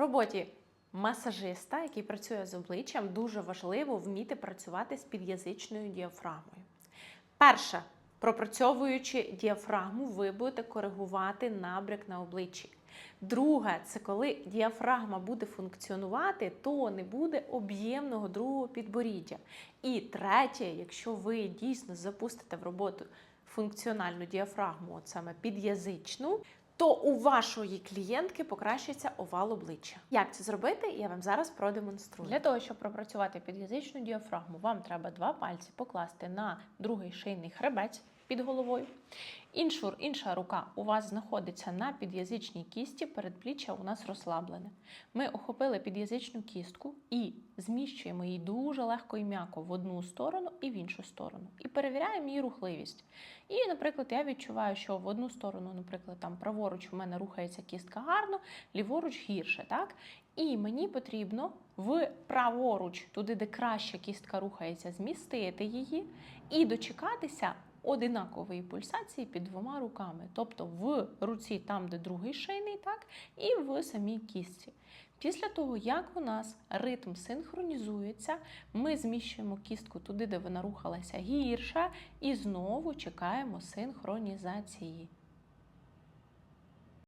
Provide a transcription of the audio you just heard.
роботі масажиста, який працює з обличчям, дуже важливо вміти працювати з під'язичною діафрагмою. Перше, пропрацьовуючи діафрагму, ви будете коригувати набряк на обличчі. Друге, це коли діафрагма буде функціонувати, то не буде об'ємного другого підборіддя. І третє, якщо ви дійсно запустите в роботу функціональну діафрагму, от саме під'язичну, то у вашої клієнтки покращиться овал обличчя. Як це зробити? Я вам зараз продемонструю. Для того, щоб пропрацювати під'язичну діафрагму, вам треба два пальці покласти на другий шийний хребець під головою. Іншу, інша рука у вас знаходиться на під'язичній кісті, передпліччя у нас розслаблене. Ми охопили під'язичну кістку і зміщуємо її дуже легко і м'яко в одну сторону і в іншу сторону. І перевіряємо її рухливість. І, наприклад, я відчуваю, що в одну сторону, наприклад, там праворуч у мене рухається кістка гарно, ліворуч гірше. так? І мені потрібно в праворуч, туди, де краще кістка рухається, змістити її і дочекатися одинакової пульсації під двома руками, тобто в руці, там, де другий шийний, так, і в самій кістці. Після того, як у нас ритм синхронізується, ми зміщуємо кістку туди, де вона рухалася гірше, і знову чекаємо синхронізації.